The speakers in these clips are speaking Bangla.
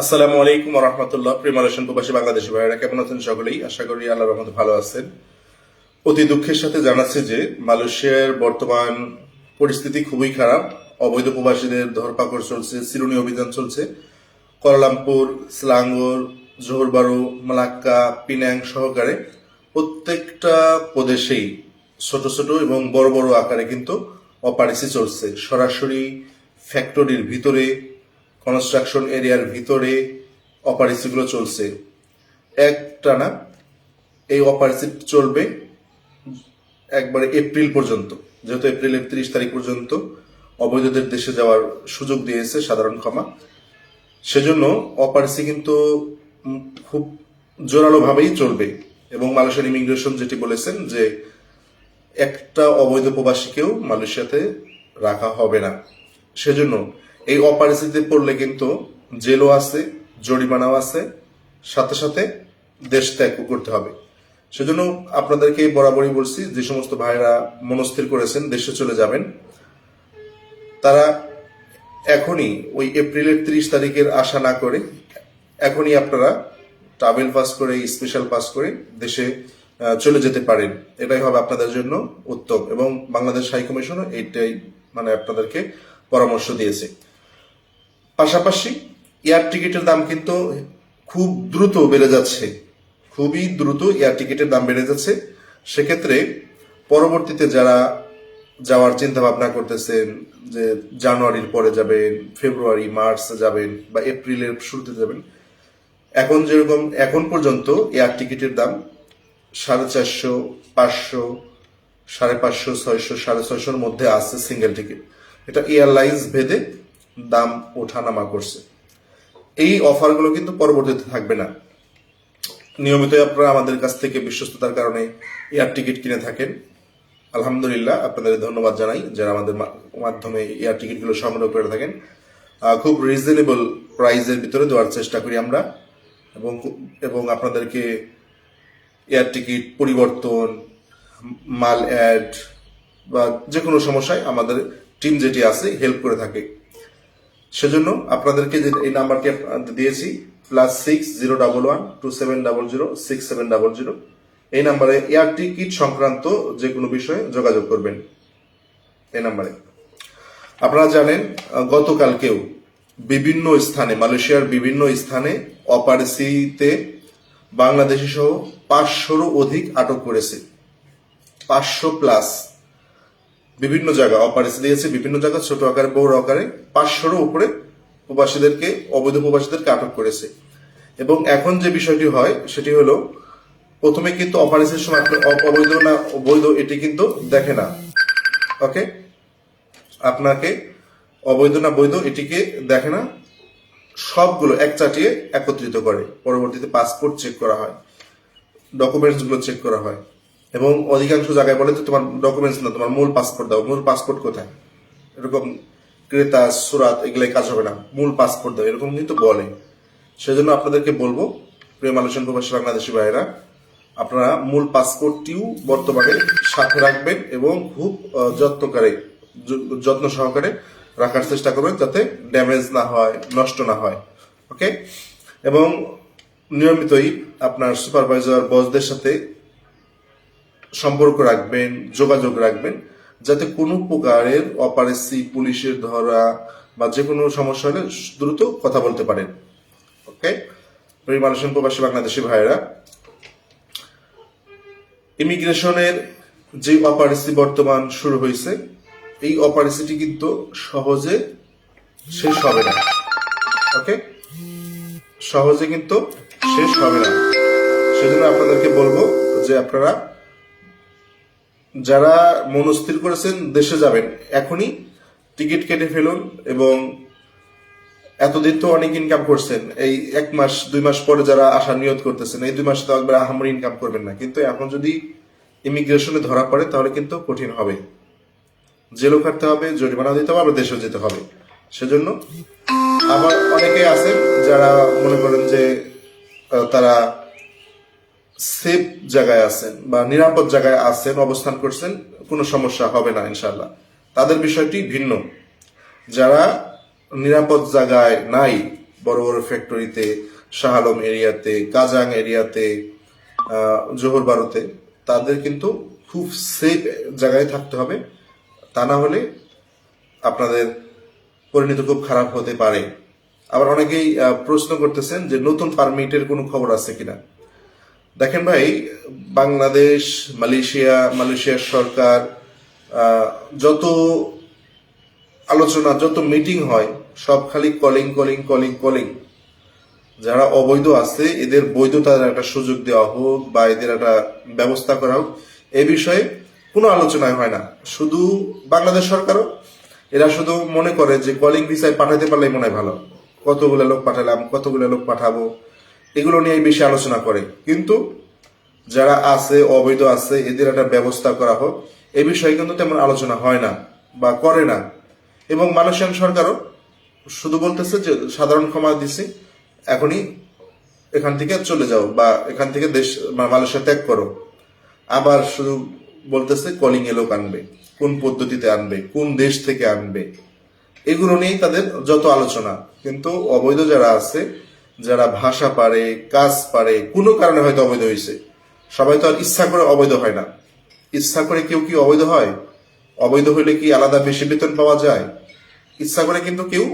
আসসালামু আলাইকুম রহমতুল্লাহ। প্রিমালেশন প্রবাসী বাংলাদেশি ভাইয়েরা, কেমন আছেন সকলেই? আশা করি আল্লাহ রহমতে ভালো আছেন। অতি দুঃখের সাথে জানাচ্ছে যে মালয়েশিয়ার বর্তমান পরিস্থিতি খুবই খারাপ। অবৈধ প্রবাসীদের ধরপাকড় চলছে সিরুনি অভিযান চলছে। কোয়ালালামপুর, স্লাঙ্গর, জোহরবারু, মালাক্কা, পিনাং সহকারে প্রত্যেকটা প্রদেশেই ছোট ছোট এবং বড় বড় আকারে কিন্তু অপারেসি চলছে। সরাসরি ফ্যাক্টরির ভিতরে কনস্ট্রাকশন এরিয়ার ভিতরে অপারেসিগুলো চলছে। একটানা এই অপারেসি চলবে একবারে এপ্রিল পর্যন্ত। যেহেতু এপ্রিলের তিরিশ তারিখ পর্যন্ত অবৈধদের দেশে যাওয়ার সুযোগ দিয়েছে সাধারণ ক্ষমা। সেজন্য অপারেসি কিন্তু খুব জোরালোভাবেই চলবে। এবং মালয়েশিয়ার ইমিগ্রেশন যেটি বলেছেন যে একটা অবৈধ প্রবাসীকেও মালয়েশিয়াতে রাখা হবে না। সেজন্য এই অপারেসিতে পড়লে কিন্তু জেলও আছে, জরিমানাও আছে, সাথে সাথে দেশ ত্যাগ করতে হবে। সেজন্য আপনাদেরকে বরাবরই বলছি, যে সমস্ত ভাইরা মনস্থির করেছেন, দেশে চলে যাবেন। তারা এখনই ওই এপ্রিলের তিরিশ তারিখের আশা না করে, এখনই আপনারা ট্রাভেল পাস করে, স্পেশাল পাস করে দেশে চলে যেতে পারেন। এটাই হবে আপনাদের জন্য উত্তম এবং বাংলাদেশ হাই এইটাই মানে আপনাদেরকে পরামর্শ দিয়েছে। পাশাপাশি এয়ার টিকিটের দাম কিন্তু খুব দ্রুত বেড়ে যাচ্ছে। খুবই দ্রুত এয়ার টিকিটের দাম বেড়ে যাচ্ছে। সেক্ষেত্রে পরবর্তীতে যারা যাওয়ার চিন্তা ভাবনা করতেছেন যে জানুয়ারির পরে যাবেন, ফেব্রুয়ারি, মার্চ যাবেন বা এপ্রিলের শুরুতে যাবেন, এখন যেরকম, এখন পর্যন্ত এয়ার টিকিটের দাম সাড়ে চারশো, পাঁচশো, সাড়ে পাঁচশো, ছয়শো, সাড়ে ছয়শোর মধ্যে আছে সিঙ্গেল টিকিট এটা এয়ারলাইন্স ভেদে দাম ওঠানামা করছে। এই অফারগুলো কিন্তু পরবর্তীতে থাকবে না। নিয়মিত আপনারা আমাদের কাছ থেকে বিশ্বস্ততার কারণে এয়ার টিকিট কিনে থাকেন। আলহামদুলিল্লাহ, আপনাদের ধন্যবাদ জানাই যারা আমাদের মাধ্যমে এয়ার টিকিটগুলো সংগ্রহ করে থাকেন। খুব রিজনেবল প্রাইসের ভিতরে দেওয়ার চেষ্টা করি আমরা। এবং এবং আপনাদেরকে এয়ার টিকিট পরিবর্তন, মাল অ্যাড বা যে কোনো সমস্যায় আমাদের টিম যেটি আছে হেল্প করে থাকে। সেজন্য আপনাদেরকে যে এই নাম্বারটি দিয়েছি plus six zero double one two seven double zero six seven double zero এই নাম্বারে এয়ার টিকিট সংক্রান্ত যে কোনো বিষয়ে যোগাযোগ করবেন। এই নাম্বারে। আপনারা জানেন গতকালকেও বিভিন্ন স্থানে, মালয়েশিয়ার বিভিন্ন স্থানে অপারেসিতে বাংলাদেশি সহ পাঁচশোরও অধিক আটক করেছে। পাঁচশো প্লাস বিভিন্ন জায়গা অপারেশন দিয়েছে, বিভিন্ন জায়গা ছোট আকারে, বড় আকারে, পাঁচশোরও উপরে প্রবাসীদেরকে, অবৈধ প্রবাসীদেরকে আটক করেছে। এবং এখন যে বিষয়টি হয়, সেটি হলো, প্রথমে কিন্তু অপারেশনের সময় অবৈধ না অবৈধ, এটি কিন্তু দেখে না। ওকে আপনাকে অবৈধ না বৈধ, এটিকে দেখে না। সবগুলো এক চাটিয়ে একত্রিত করে। পরবর্তীতে পাসপোর্ট চেক করা হয়। ডকুমেন্টসগুলো চেক করা হয়। এবং অধিকাংশ জায়গায় বলে যে তোমার ডকুমেন্টস না, তোমার মূল পাসপোর্ট দাও। মূল পাসপোর্ট কোথায়? এরকম ক্রেতা, সুরাত, এগুলাই কাজ হবে না। মূল পাসপোর্ট দাও, এরকম কিন্তু বলে। সেজন্য আপনাদেরকে বলব, প্রিয় আলোচন প্রবাসী বাংলাদেশি ভাইয়েরা, আপনারা মূল পাসপোর্টটিও বর্তমানে সাথে রাখবেন এবং খুব যত্নকারে যত্ন সহকারে রাখার চেষ্টা করবেন যাতে ড্যামেজ না হয়, নষ্ট না হয়। ওকে এবং নিয়মিতই আপনার সুপারভাইজার বসদের সাথে সম্পর্ক রাখবেন, যোগাযোগ রাখবেন, যাতে কোনো প্রকারের অপারেসি, পুলিশের ধরা বা যে কোনো সমস্যা হলে দ্রুত কথা বলতে পারেন। ওকে? মালয়েশিয়ান প্রবাসী বাংলাদেশি ভাইয়েরা, ইমিগ্রেশনের যে অপারেসি বর্তমান শুরু হয়েছে, এই অপারেসিটি কিন্তু সহজে শেষ হবে না। ওকে? সহজে কিন্তু শেষ হবে না। সেজন্য আপনাদেরকে বলব যে আপনারা যারা মনস্থির করেছেন, দেশে যাবেন। এখনই টিকিট কেটে ফেলুন এবং এতদিন তো অনেক ইনকাম করছেন। এই এক মাস, দুই মাস পরে যারা আশা নিয়ত করতেছেন, এই দুই মাস তো একবার আহামরি ইনকাম করবেন না। কিন্তু এখন যদি ইমিগ্রেশনে ধরা পড়ে, তাহলে কিন্তু কঠিন হবে। জেলও কাটতে হবে জরিমানা দিতে হবে, আবার দেশেও যেতে হবে। সেজন্য আবার অনেকে আছেন যারা মনে করেন যে তারা সেফ জায়গায় আছেন বা নিরাপদ জায়গায় আছেন, অবস্থান করছেন, কোনো সমস্যা হবে না ইনশাল্লাহ তাদের বিষয়টি ভিন্ন। যারা নিরাপদ জায়গায় নাই, বড় বড় ফ্যাক্টরিতে শাহ আলম এরিয়াতে, কাজাং এরিয়াতে জোহর বারোতে, তাদের কিন্তু খুব সেফ জায়গায় থাকতে হবে। তা না হলে আপনাদের পরিণতি খুব খারাপ হতে পারে। আবার অনেকেই প্রশ্ন করতেছেন যে নতুন পারমিটের কোনো খবর আছে কিনা? দেখেন ভাই, বাংলাদেশ, মালয়েশিয়া, মালয়েশিয়ার সরকার যত আলোচনা, যত মিটিং হয়, সব খালি কলিং কলিং কলিং কলিং। যারা অবৈধ আছে, এদের বৈধতার একটা সুযোগ দেওয়া হোক বা এদের একটা ব্যবস্থা করা হোক, এ বিষয়ে কোনো আলোচনায় হয় না। শুধু বাংলাদেশ সরকারও। এরা শুধু মনে করে যে কলিং ভিসায় পাঠাতে পারলে মনে হয় ভালো। কতগুলো লোক পাঠালাম, কতগুলো লোক পাঠাবো এগুলো নিয়েই বেশি আলোচনা করে। কিন্তু যারা আছে, অবৈধ আছে, এদের একটা ব্যবস্থা করা হোক, এ বিষয়ে কিন্তু তেমন আলোচনা হয় না বা করে না। এবং মালয়েশিয়ান সরকারও শুধু বলতেছে যে, সাধারণ ক্ষমা দিছি, এখনই এখান থেকে চলে যাও বা এখান থেকে দেশ মালয়েশিয়া ত্যাগ করো। আবার শুধু বলতেছে কলিং এ লোক আনবে, কোন পদ্ধতিতে আনবে, কোন দেশ থেকে আনবে। এগুলো নিয়েই তাদের যত আলোচনা। কিন্তু অবৈধ যারা আছে যারা ভাষা পারে, কাজ পারে, কোনো কারণে হয়তো অবৈধ হয়েছে। সবাই তো আর ইচ্ছা করে অবৈধ হয় না। ইচ্ছা করে কেউ কি অবৈধ হয়? অবৈধ হইলে কি আলাদা বেশি বেতন পাওয়া যায়? ইচ্ছা করে কিন্তু কেউ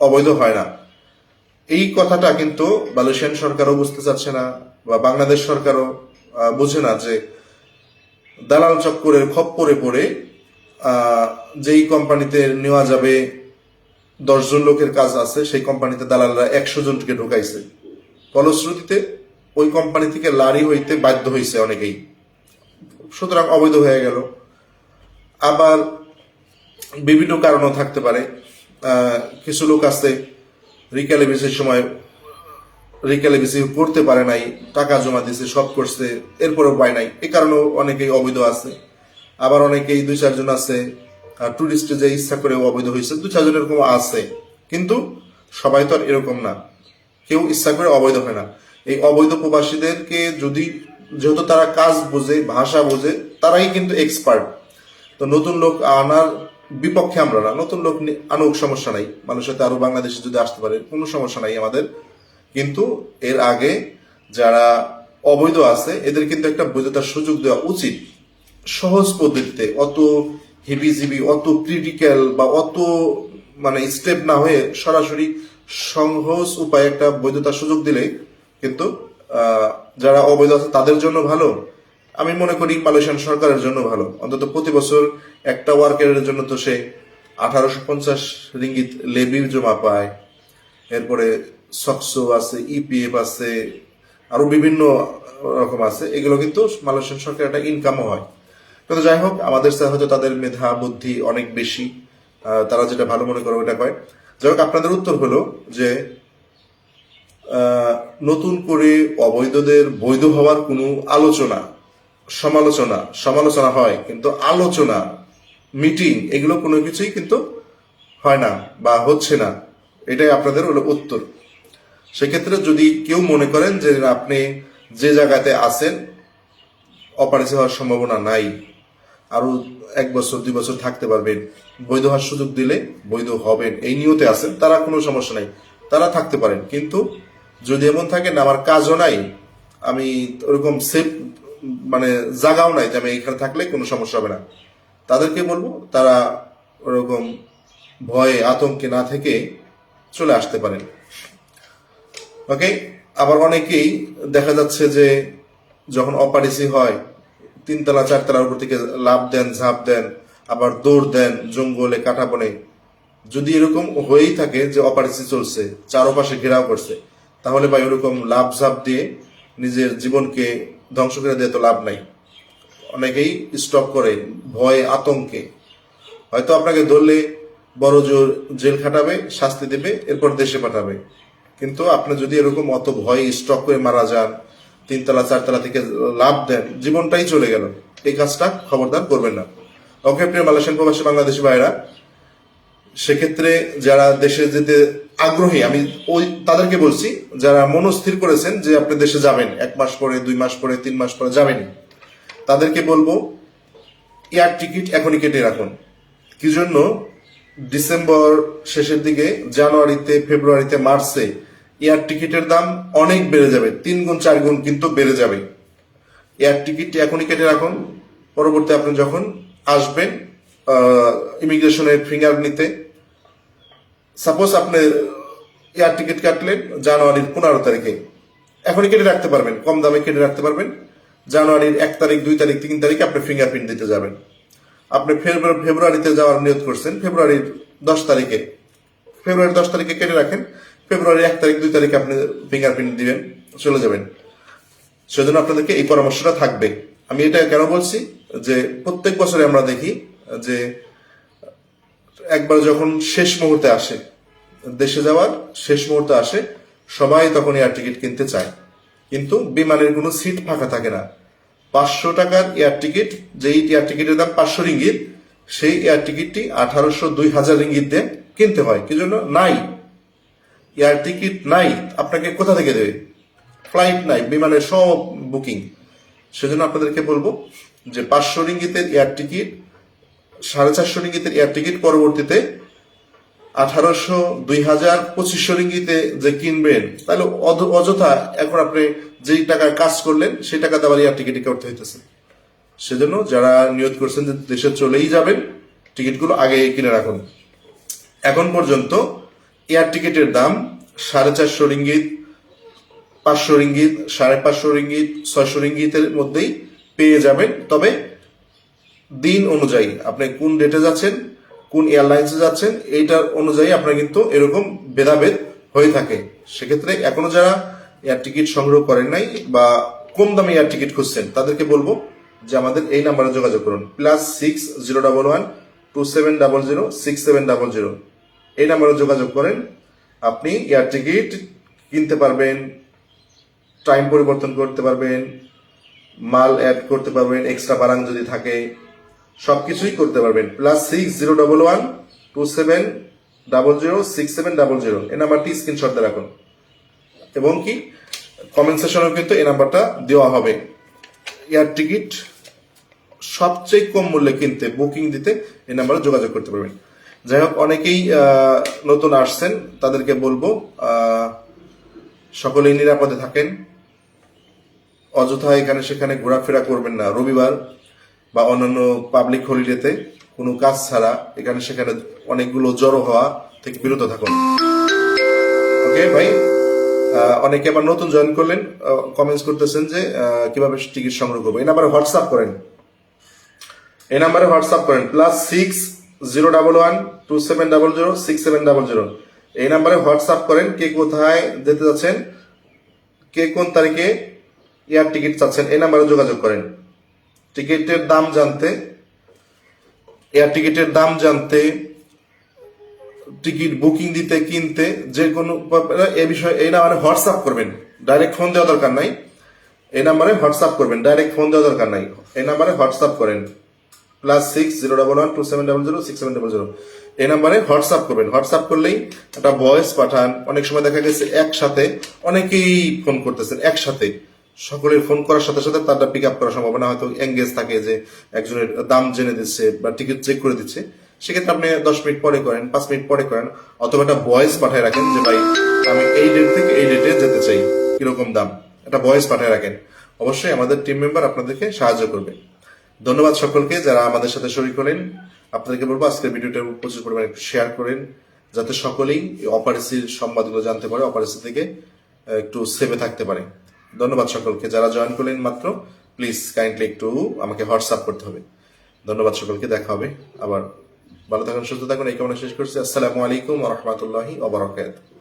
অবৈধ হয় না। এই কথাটা কিন্তু মালয়েশিয়ান সরকারও বুঝতে চাচ্ছে না বা বাংলাদেশ সরকারও বুঝে না যে দালাল চক্করের খপ্পরে পড়ে যেই কোম্পানিতে নেওয়া যাবে দশজন লোকের কাজ আছে, সেই কোম্পানিতে দালালরা একশো জনকে ঢুকাইছে। ফলশ্রুতিতে ওই কোম্পানি থেকে লারি হইতে বাধ্য হয়েছে অনেকেই। সুতরাং অবৈধ হয়ে গেল। আবার বিভিন্ন কারণও থাকতে পারে। কিছু লোক আছে রিকালে সময় রিকালে করতে পারে নাই, টাকা জমা দিছে, সব করছে, এরপরেও পায় নাই। এ কারণেও অনেকেই অবৈধ আছে। আবার অনেকেই দুই চারজন আছে টুরিস্টে যে ইচ্ছা করে অবৈধ হয়েছে, দু চারজন এরকম আছে। কিন্তু সবাই তো আর এরকম না। কেউ ইচ্ছা করে অবৈধ হয় না। এই অবৈধ প্রবাসীদেরকে যদি, যেহেতু তারা কাজ বোঝে, ভাষা বোঝে, তারাই কিন্তু এক্সপার্ট তো নতুন লোক আনার বিপক্ষে আমরা না। নতুন লোক আনুক, সমস্যা নাই। মানুষের আরও বাংলাদেশে যদি আসতে পারে, কোনো সমস্যা নাই আমাদের। কিন্তু এর আগে যারা অবৈধ আছে, এদের কিন্তু একটা বৈধতার সুযোগ দেওয়া উচিত। সহজ পদ্ধতিতে, অত হেভিজিবি অত ক্রিটিক্যাল বা অত মানে স্টেপ না হয়ে সরাসরি সহজ উপায়ে একটা বৈধতার সুযোগ দিলে কিন্তু যারা অবৈধ আছে তাদের জন্য ভালো। আমি মনে করি মালয়েশিয়ান সরকারের জন্য ভালো। অন্তত প্রতি বছর একটা ওয়ার্কারের জন্য তো সে আঠারোশো পঞ্চাশ রিঙ্গিত লেবি জমা পায়। এরপরে সকসো আছে ইপিএফ আছে, আরও বিভিন্ন রকম আছে। এগুলো কিন্তু মালয়েশিয়ান সরকার একটা ইনকামও হয়। কিন্তু যাই হোক, আমাদের স্যার হয়তো তাদের মেধা, বুদ্ধি অনেক বেশি। তারা যেটা ভালো মনে করে ওটা কয়। যাই হোক, আপনাদের উত্তর হলো যে নতুন করে অবৈধদের বৈধ হওয়ার কোনো আলোচনা, সমালোচনা সমালোচনা হয়, কিন্তু আলোচনা, মিটিং এগুলো কোনো কিছুই কিন্তু হয় না বা হচ্ছে না। এটাই আপনাদের হলো উত্তর। সেক্ষেত্রে যদি কেউ মনে করেন যে আপনি যে জায়গাতে আছেন, অপারেশন হওয়ার সম্ভাবনা নাই আরও এক বছর, দুই বছর থাকতে পারবেন বৈধ হওয়ার সুযোগ দিলে বৈধ হবেন। এই নিয়তে আছেন, তারা কোনো সমস্যা নাই। তারা থাকতে পারেন। কিন্তু যদি এমন থাকে না, আমার কাজও নাই, আমি ওরকম সেফ মানে জাগাও নাই যে আমি এখানে থাকলে কোনো সমস্যা হবে না। তাদেরকে বলব, তারা ওরকম ভয়ে, আতঙ্কে না থেকে চলে আসতে পারেন। ওকে আবার অনেকেই দেখা যাচ্ছে যে যখন অপারেসি হয় তিনতলা, চারতলার উপর থেকে লাভ দেন, ঝাঁপ দেন, আবার দৌড় দেন, জঙ্গলে, কাটা বনে। যদি এরকম হয়েই থাকে যে অপারেশন চলছে, চারপাশে ঘেরাও করছে, তাহলে ভাই ওরকম লাভ ঝাঁপ দিয়ে নিজের জীবনকে ধ্বংস করে দিয়ে তো লাভ নাই। অনেকেই স্টপ করে ভয়ে, আতঙ্কে। হয়তো আপনাকে ধরলে বড় জোর জেল খাটাবে, শাস্তি দেবে, এরপর দেশে পাঠাবে। কিন্তু আপনি যদি এরকম অত ভয়ে স্টক করে মারা যান তিনতলা, চারতলা থেকে লাভ দেন, জীবনটাই চলে গেল। এই কাজটা খবরদার করবেন না। ওকে, প্রিয় মালয়েশিয়ান প্রবাসী বাংলাদেশি ভাইরা, সেক্ষেত্রে যারা দেশে যেতে আগ্রহী, আমি ওই তাদেরকে বলছি, যারা মনস্থির করেছেন যে আপনি দেশে যাবেন, এক মাস পরে, দুই মাস পরে, তিন মাস পরে যাবেন, তাদেরকে বলব, এয়ার টিকিট এখনই কেটে রাখুন। কি জন্য? ডিসেম্বর শেষের দিকে, জানুয়ারিতে, ফেব্রুয়ারিতে, মার্চে এয়ার টিকিটের দাম অনেক বেড়ে যাবে, তিন গুণ, চার গুণ কিন্তু বেড়ে যাবে। এয়ার টিকিট এখনই কেটে রাখুন। পরবর্তী আপনি যখন আসবেন ইমিগ্রেশনের ফিঙ্গার নিতে, সাপোজ আপনি এয়ার টিকিট কাটলেন জানুয়ারির পনেরো তারিখে, এখনই কেটে রাখতে পারবেন, কম দামে কেটে রাখতে পারবেন। জানুয়ারির এক তারিখ, দুই তারিখ, তিন তারিখে আপনি ফিঙ্গারপ্রিন্ট দিতে যাবেন। আপনি ফেব্রুয়ারি ফেব্রুয়ারিতে যাওয়ার নিয়োগ করছেন, ফেব্রুয়ারির দশ তারিখে। ফেব্রুয়ারির দশ তারিখে কেটে রাখেন। ফেব্রুয়ারির এক তারিখ, দুই তারিখে আপনি ফিঙ্গারপ্রিন্ট দিবেন, চলে যাবেন। সেজন্য আপনাদেরকে এই পরামর্শটা থাকবে। আমি এটা কেন বলছি? যে প্রত্যেক বছরে আমরা দেখি যে একবার যখন শেষ মুহূর্তে আসে, দেশে যাওয়ার শেষ মুহূর্তে আসে, সবাই তখন এয়ার টিকিট কিনতে চায়। কিন্তু বিমানের কোনো সিট ফাঁকা থাকে না। পাঁচশো টাকার এয়ার টিকিট যেই এয়ার টিকিটের দাম পাঁচশো রিঙ্গিত, সেই এয়ার টিকিটটি আঠারোশো দুই হাজার রিঙ্গিত দিয়ে কিনতে হয়। কি জন্য? নাই। এয়ার টিকিট নাই, আপনাকে কোথা থেকে দেবে? ফ্লাইট নাই, বিমানের সব বুকিং সেজন্য আপনাদেরকে বলব যে পাঁচশো রিঙ্গিতের এয়ার টিকিট, সাড়ে চারশো রিঙ্গিতের এয়ার টিকিট পরবর্তীতে আঠারোশো, দুই হাজার, পঁচিশশো রিঙ্গিতে যে কিনবেন, তাহলে অযথা এখন আপনি যেই টাকার কাজ করলেন, সেই টাকা আবার এয়ার টিকিটে করতে হইতেছে। সেজন্য যারা নিয়োগ করছেন যে দেশে চলেই যাবেন, টিকিটগুলো আগে কিনে রাখুন। এখন পর্যন্ত এয়ার টিকিটের দাম সাড়ে চারশো রিঙ্গিত, পাঁচশো রিঙ্গিত, সাড়ে পাঁচশো রিঙ্গিত, ছয়শো রিঙ্গিতের মধ্যেই পেয়ে যাবেন। তবে দিন অনুযায়ী আপনি কোন ডেটে যাচ্ছেন, কোন এয়ারলাইন্সে যাচ্ছেন, এইটার অনুযায়ী আপনার কিন্তু এরকম ভেদাভেদ হয়ে থাকে। সেক্ষেত্রে এখনও যারা এয়ার টিকিট সংগ্রহ করেন নাই বা কম দামে এয়ার টিকিট খুঁজছেন, তাদেরকে বলব যে আমাদের এই নাম্বারে যোগাযোগ করুন। Plus six zero double one two seven double zero six seven double zero এই নাম্বারে যোগাযোগ করেন। আপনি এয়ার টিকিট কিনতে পারবেন, টাইম পরিবর্তন করতে পারবেন, মাল অ্যাড করতে পারবেন এক্সট্রা বারাং যদি থাকে, সবকিছুই করতে পারবেন। Plus six zero double one two seven double zero six seven double zero এই নাম্বারটি স্ক্রিনশট রাখুন। এবং কি কমেন্ট সেশনেও কিন্তু এই নাম্বারটা দেওয়া হবে। এয়ার টিকিট সবচেয়ে কম মূল্যে কিনতে বুকিং দিতে এই নাম্বারে যোগাযোগ করতে পারবেন। যাই হোক, অনেকেই নতুন আসছেন, তাদেরকে বলব সকলেই নিরাপদে থাকেন। অযথা এখানে সেখানে ঘোরাফেরা করবেন না। রবিবার বা অন্যান্য পাবলিক হলিডেতে কোনো কাজ ছাড়া এখানে সেখানে অনেকগুলো জড়ো হওয়া থেকে বিরত থাকুন। ওকে, ভাই? অনেকে আবার নতুন জয়েন করলেন কমেন্টস করতেছেন যে কীভাবে টিকিট সংগ্রহ করব। এই নাম্বারে হোয়াটসঅ্যাপ করেন। এই নাম্বারে হোয়াটসঅ্যাপ করেন। Plus six zero double one two seven double zero six seven double zero এই নাম্বারে হোয়াটসঅ্যাপ করেন কে কোথায় যেতে যাচ্ছেন, কে কোন তারিখে এয়ার টিকিট চাচ্ছেন, এই নাম্বারে যোগাযোগ করেন। টিকিটের দাম জানতে, এয়ার টিকিটের দাম জানতে, টিকিট বুকিং দিতে, কিনতে, যে কোনো এ বিষয়ে এই নাম্বারে হোয়াটসঅ্যাপ করবেন। ডাইরেক্ট ফোন দেওয়া দরকার নাই। এই নাম্বারে হোয়াটসঅ্যাপ করবেন। ডাইরেক্ট ফোন দেওয়া দরকার নাই। এই নাম্বারে হোয়াটসঅ্যাপ করেন। Plus six zero double one two seven double zero six seven double zero এই নাম্বারে হোয়াটসঅ্যাপ করবেন। হোয়াটসঅ্যাপ করলেই একটা ভয়েস পাঠান। অনেক সময় দেখা গেছে একসাথে অনেকেই ফোন করতেছেন, একসাথে। সকলের ফোন করার সাথে সাথে তারটা পিক আপ করার সম্ভাবনা হয়তো এঙ্গেজ থাকে যে একজনের দাম জেনে দিচ্ছে বা টিকিট চেক করে দিচ্ছে। সেক্ষেত্রে আপনি দশ মিনিট পরে করেন, পাঁচ মিনিট পরে করেন, অথবা একটা ভয়েস পাঠায় রাখেন যে, ভাই, আমি এই ডেট থেকে এই ডেটে যেতে চাই। কীরকম দাম? একটা ভয়েস পাঠায় রাখেন। অবশ্যই আমাদের টিম মেম্বার আপনাদেরকে সাহায্য করবে। ধন্যবাদ সকলকে যারা আমাদের সাথে শরীর করেন আপনাদেরকে বলব, আজকের ভিডিওটা প্রচুর পরিমাণে একটু শেয়ার করেন, যাতে সকলেই এই অপারেসির সংবাদগুলো জানতে পারে অপারেসি থেকে একটু সেভে থাকতে পারে। ধন্যবাদ সকলকে। যারা জয়েন করলেন মাত্র প্লিজ কাইন্ডলি একটু আমাকে হোয়াটসঅ্যাপ করতে হবে। ধন্যবাদ সকলকে, দেখা হবে। আবার ভালো থাকুন, সুস্থ থাকুন। এই কামনা শেষ করছি। আসসালামু আলাইকুম রহমতুল্লাহি ওবরাকাতুহু